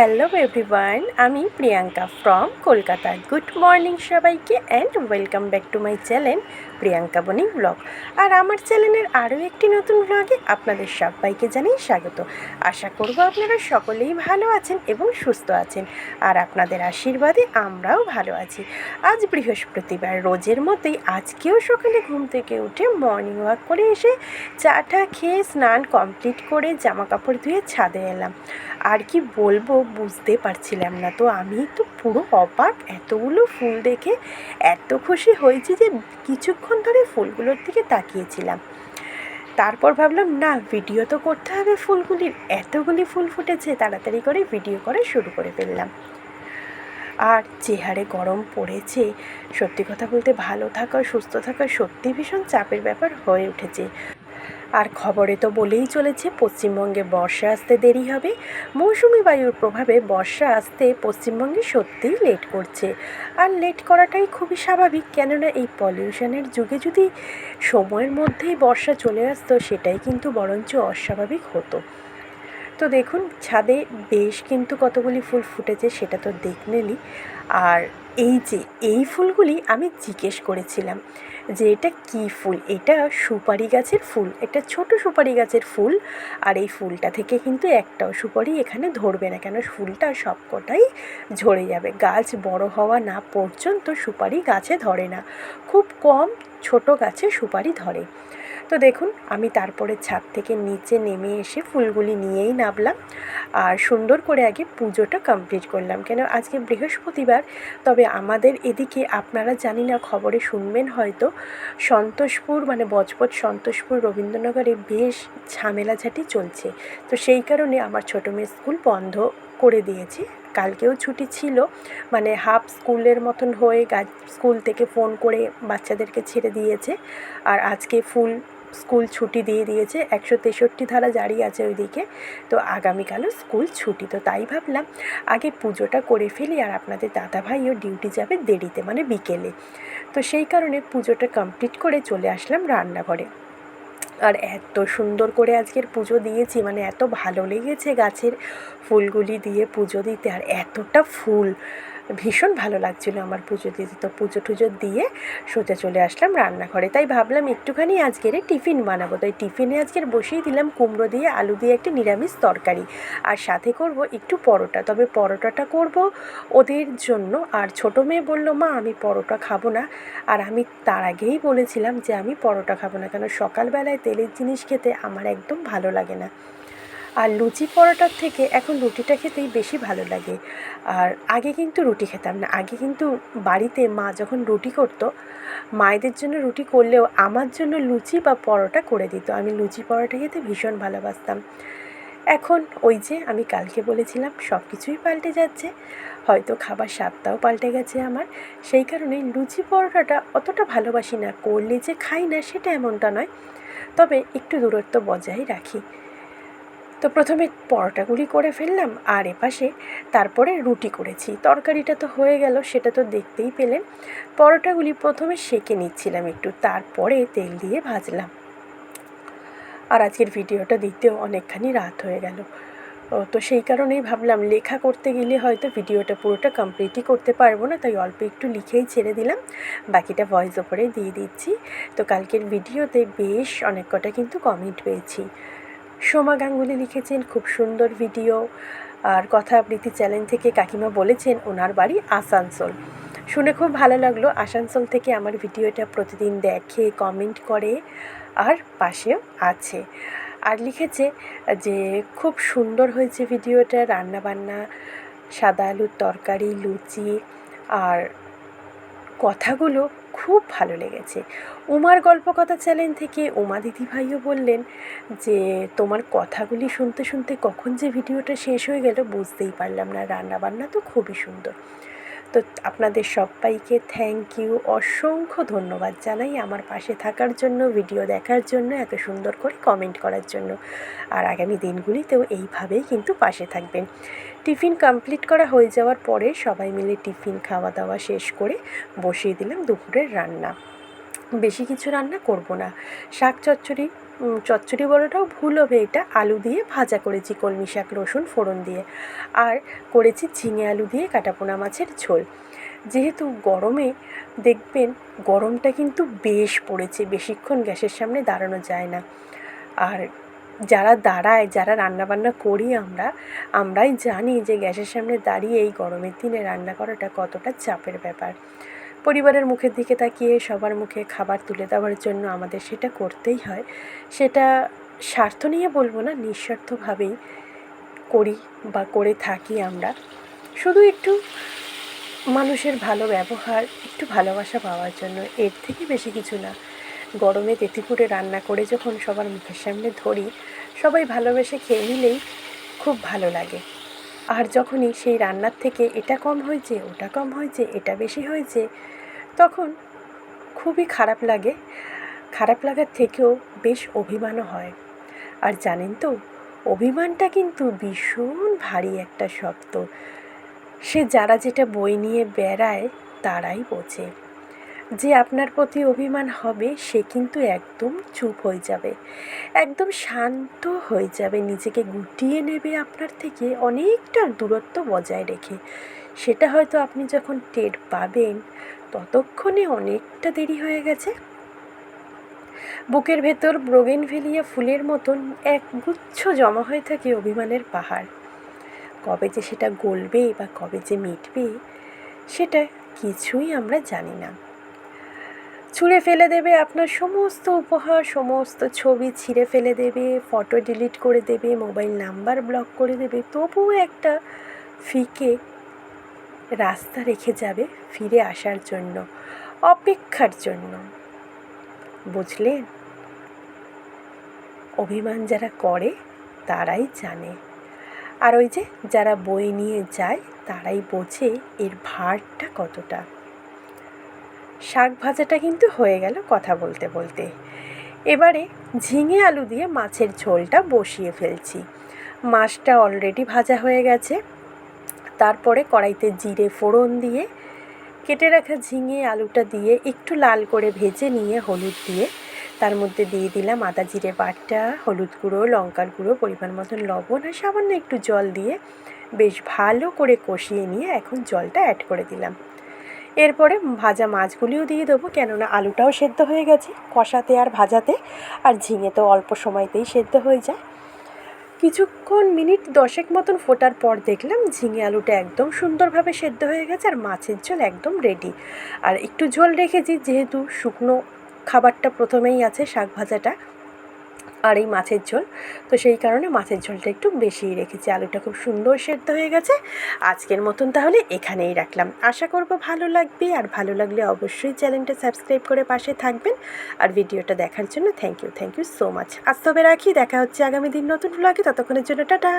Hello everyone আমি Priyanka from Kolkata good morning সবাইকে and welcome back to my channel Priyanka Boni blog. আর আমার চ্যানেলের আরও একটি নতুন ব্লগে আপনাদের সবাইকে জানাই স্বাগত। আশা করব আপনারা সকলেই ভালো আছেন এবং সুস্থ আছেন। আর আপনাদের আশীর্বাদে আমরাও ভালো আছি। আজ বৃহস্পতিবার, রোজের মতোই আজকেও সকালে ঘুম থেকে উঠে মর্নিং ওয়াক করে এসে চাটা খেয়ে স্নান কমপ্লিট করে জামা কাপড় ধুয়ে ছাদে এলাম। আর কি বলব বুঝতে পারছিলাম না তো, আমি তো পুরো অবাক। এতগুলো ফুল দেখে এত খুশি হয়েছি যে কিছুক্ষণ ধরে ফুলগুলোর দিকে তাকিয়েছিলাম। তারপর ভাবলাম, না, ভিডিও তো করতে হবে ফুলগুলির। এতগুলি ফুল ফুটেছে, তাড়াতাড়ি করে ভিডিও করে শুরু করে ফেললাম। আর চেহারে গরম পড়েছে, সত্যি কথা বলতে ভালো থাকা, সুস্থ থাকা সত্যি ভীষণ চাপের ব্যাপার হয়ে উঠেছে। আর খবরে তো বলেই চলেছে, পশ্চিমবঙ্গে বর্ষা আসতে দেরি হবে। মৌসুমি বায়ুর প্রভাবে বর্ষা আসতে পশ্চিমবঙ্গে সত্যিই লেট করছে। আর লেট করাটাই খুবই স্বাভাবিক, কেননা এই পলিউশনের যুগে যদি সময়ের মধ্যেই বর্ষা চলে আসতো, সেটাই কিন্তু বরঞ্চ অস্বাভাবিক হতো। তো দেখুন, ছাদে বেশ কিন্তু কতগুলি ফুল ফুটেছে, সেটা তো দেখলেনই। আর এই যে, এই ফুলগুলি আমি জিজ্ঞেস করেছিলাম যে এটা কী ফুল? এটা সুপারি গাছের ফুল, এটা ছোট সুপারি গাছের ফুল আর এই ফুলটা থেকে কিন্তু একটাও সুপারি এখানে ধরবে না। কেন? ফুলটা সবকটাই ঝরে যাবে। গাছ বড় হওয়া না পর্যন্ত সুপারি গাছে ধরে না। খুব কম ছোট গাছে সুপারি ধরে। তো দেখুন, আমি তারপরে ছাদ থেকে নিচে নেমে এসে ফুলগুলি নিয়েই নামলাম আর সুন্দর করে আগে পুজোটা কমপ্লিট করলাম। কেন, আজকে বৃহস্পতিবার, তবে আমাদের এদিকে আপনারা জানি না, খবরে শুনবেন হয়তো, সন্তোষপুর মানে বজবজ সন্তোষপুর রবীন্দ্রনগরে বেশ ঝামেলাঝাটি চলছে। তো সেই কারণে আমার ছোটো মেয়ে স্কুল বন্ধ করে দিয়েছি। কালকেও ছুটি ছিল মানে হাফ স্কুলের মতন হয়ে স্কুল থেকে ফোন করে বাচ্চাদেরকে ছেড়ে দিয়েছে। আর আজকে ফুল স্কুল ছুটি দিয়ে দিয়েছে। একশো তেষট্টি ধারা জারি আছে ওইদিকে। তো আগামীকালও স্কুল ছুটি। তো তাই ভাবলাম আগে পুজোটা করে ফেলি আর আপনাদের দাদা দাদাভাইও ডিউটি যাবে দেরিতে মানে বিকেলে। তো সেই কারণে পুজোটা কমপ্লিট করে চলে আসলাম রান্নাঘরে। আর এত সুন্দর করে আজকের পুজো দিয়েছি মানে এত ভালো লেগেছে গাছের ফুলগুলি দিয়ে পুজো দিতে। আর এতটা ফুল ভীষণ ভালো লাগছিল আমার পুজো দিতে। তো পুজো টুজো দিয়ে সোজা চলে আসলাম রান্নাঘরে। তাই ভাবলাম একটুখানি আজকের টিফিন বানাবো। তাই টিফিনে আজকের বসিয়ে দিলাম কুমড়ো দিয়ে আলু দিয়ে একটা নিরামিষ তরকারি। আর সাথে করব একটু পরোটা। তবে পরোটাটা করব ওদের জন্য। আর ছোটো মেয়ে বলল, মা, আমি পরোটা খাব না। আর আমি তার আগেই বলেছিলাম যে, আমি পরোটা খাব না। কেন? সকালবেলায় তেলের জিনিস খেতে আমার একদম ভালো লাগে না। আর লুচি পরোটার থেকে এখন রুটিটা খেতেই বেশি ভালো লাগে। আর আগে কিন্তু রুটি খেতাম না। আগে কিন্তু বাড়িতে মা যখন রুটি করতো, মায়েদের জন্য রুটি করলেও আমার জন্য লুচি বা পরোটা করে দিত। আমি লুচি পরোটা খেতে ভীষণ ভালোবাসতাম। এখন ওই যে আমি কালকে বলেছিলাম সব কিছুই পাল্টে যাচ্ছে। হয়তো খাবার স্বাদটাও পাল্টে গেছে আমার। সেই কারণে লুচি পরোটাটা অতটা ভালোবাসি না। করলে যে খাই না সেটা এমনটা নয়। তবে একটু দূরত্ব বজায় রাখি। তো প্রথমে পরোটাগুলি করে ফেললাম, আর এপাশে তারপরে রুটি করেছি। তরকারিটা তো হয়ে গেল, সেটা তো দেখতেই পেলেন। পরোটাগুলি প্রথমে সেকে নিচ্ছিলাম একটু, তারপরে তেল দিয়ে ভাজলাম। আর আজকের ভিডিওটা দিতেও অনেকখানি রাত হয়ে গেল। তো সেই কারণেই ভাবলাম, লেখা করতে গেলে হয়তো ভিডিওটা পুরোটা কমপ্লিটই করতে পারব না, তাই অল্প একটু লিখেই ছেড়ে দিলাম। বাকিটা ভয়েস ওপরে দিয়ে দিচ্ছি। তো কালকের ভিডিওতে বেশ অনেক কটা কিন্তু কমেন্ট পেয়েছি। সোমা গাঙ্গুলি লিখেছেন, খুব সুন্দর ভিডিও। আর কথা আবৃত্তি চ্যানেল থেকে কাকিমা বলেছেন, ওনার বাড়ি আসানসোল। শুনে খুব ভালো লাগল। আসানসোল থেকে আমার ভিডিওটা প্রতিদিন দেখে কমেন্ট করে, আর পাশেও আছে। আর লিখেছে যে, খুব সুন্দর হয়েছে ভিডিওটা, রান্নাবান্না, সাদা আলুর তরকারি, লুচি, আর কথাগুলো খুব ভালো লেগেছে। উমার গল্প কথা চ্যানেল থেকে উমা দিদিভাইও বললেন যে, তোমার কথাগুলি শুনতে শুনতে কখন যে ভিডিওটা শেষ হয়ে গেল বুঝতেই পারলাম না। রান্নাবান্না তো খুবই সুন্দর। তো আপনাদের সবাইকে থ্যাংক ইউ অসংখ্য ধন্যবাদ জানাই আমার পাশে থাকার জন্য ভিডিও দেখার জন্য, এত সুন্দর করে কমেন্ট করার জন্য। আর আগামী দিনগুলিতেও এইভাবেই কিন্তু পাশে থাকবেন। টিফিন কমপ্লিট করা হয়ে যাওয়ার পরে সবাই মিলে টিফিন খাওয়া দাওয়া শেষ করে বসিয়ে দিলাম দুপুরের রান্না। বেশি কিছু রান্না করব না। শাক চচ্চড়ি চচ্চড়ি বলাটাও ভুল হবে এটা। আলু দিয়ে ভাজা করেছি কলমি শাক, রসুন, ফোড়ন দিয়ে। আর করেছি ঝিঙে আলু দিয়ে কাটাপোনা মাছের ঝোল। যেহেতু গরমে, দেখবেন গরমটা কিন্তু বেশ পড়েছে, বেশিক্ষণ গ্যাসের সামনে দাঁড়ানো যায় না। আর যারা দাঁড়ায়, যারা রান্নাবান্না করি আমরা, আমরাই জানি যে গ্যাসের সামনে দাঁড়িয়ে এই গরমের দিনে রান্না করাটা কতটা চাপের ব্যাপার। পরিবারের মুখের দিকে তাকিয়ে সবার মুখে খাবার তুলে দেওয়ার জন্য আমাদের সেটা করতেই হয়। সেটা স্বার্থ নিয়ে বলব না, নিঃস্বার্থভাবেই করি বা করে থাকি আমরা। শুধু একটু মানুষের ভালো ব্যবহার, একটু ভালোবাসা পাওয়ার জন্য, এর থেকে বেশি কিছু না। গরমে তেতিপুরে রান্না করে যখন সবার মুখের সামনে ধরি, সবাই ভালোবেসে খেয়ে নিলেই খুব ভালো লাগে। আর যখনই সেই রান্নার থেকে এটা কম হয়েছে, ওটা কম হয়েছে, এটা বেশি হয়েছে, তখন খুবই খারাপ লাগে। খারাপ লাগার থেকেও বেশ অভিমানও হয়। আর জানেন তো, অভিমানটা কিন্তু ভীষণ ভারী একটা শব্দ। সে যারা যেটা বই নিয়ে বেড়ায়, তারাই বোঝে। যে আপনার প্রতি অভিমান হবে, সে কিন্তু একদম চুপ হয়ে যাবে। একদম শান্ত হয়ে যাবে। নিজেকে গুটিয়ে নেবে আপনার থেকে অনেকটা দূরত্ব বজায় রেখে। সেটা হয়তো আপনি যখন টের পাবেন, ততক্ষণে অনেকটা দেরি হয়ে গেছে। বুকের ভেতর ব্রোগেনভেলিয়া ফুলের মতন এক গুচ্ছ জমা হয়ে থাকে অভিমানের পাহাড়। কবে যে সেটা গলবে বা কবে যে মিটবে, সেটা কিছুই আমরা জানি না। ছুঁড়ে ফেলে দেবে আপনার সমস্ত উপহার, সমস্ত ছবি ছিঁড়ে ফেলে দেবে ফটো ডিলিট করে দেবে মোবাইল নাম্বার ব্লক করে দেবে তবুও একটা ফিকে রাস্তা রেখে যাবে ফিরে আসার জন্য, অপেক্ষার জন্য। বুঝলেন? অভিমান যারা করে, তারাই জানে। আর ওই যে যারা বই নিয়ে যায়, তারাই বোঝে এর ভারটা কতটা। শাক ভাজাটা কিন্তু হয়ে গেল কথা বলতে বলতে। এবারে ঝিঙে আলু দিয়ে মাছের ঝোলটা বসিয়ে ফেলছি। মাছটা অলরেডি ভাজা হয়ে গেছে। তারপরে কড়াইতে জিরে ফোড়ন দিয়ে কেটে রাখা ঝিঙে আলুটা দিয়ে একটু লাল করে ভেজে নিয়ে হলুদ দিয়ে তার মধ্যে দিয়ে দিলাম আদা জিরে বাটটা হলুদ গুঁড়ো, লঙ্কার গুঁড়ো, পরিমাণ মতন লবণ আর সামান্য একটু জল দিয়ে বেশ ভালো করে কষিয়ে নিয়ে এখন জলটা অ্যাড করে দিলাম। এরপরে ভাজা মাছগুলিও দিয়ে দেবো, কেননা আলুটাও সেদ্ধ হয়ে গেছে, কষাতে আর ভাজাতে, আর ঝিঙে তো অল্প সময়তেই সেদ্ধ হয়ে যায়। কিছুক্ষণ মিনিট দশেক মতন ফোটার পর দেখলাম ঝিঙে আলুটা একদম সুন্দরভাবে সেদ্ধ হয়ে গেছে আর মাছের ঝোল একদম রেডি আর একটু ঝোল রেখেছি, যেহেতু শুকনো খাবারটা প্রথমেই আছে শাক ভাজাটা আর এই মাছের ঝোল। তো সেই কারণে মাছের ঝোলটা একটু বেশিই রেখেছি। আলুটা খুব সুন্দর সেদ্ধ হয়ে গেছে। আজকের মতন তাহলে এখানেই রাখলাম। আশা করব ভালো লাগবে। আর ভালো লাগলে অবশ্যই চ্যানেলটা সাবস্ক্রাইব করে পাশে থাকবেন। আর ভিডিওটা দেখার জন্য thank you thank you so much আজ তবে রাখি। দেখা হচ্ছে আগামী দিন নতুন ব্লগে ততক্ষণের জন্য টাটা।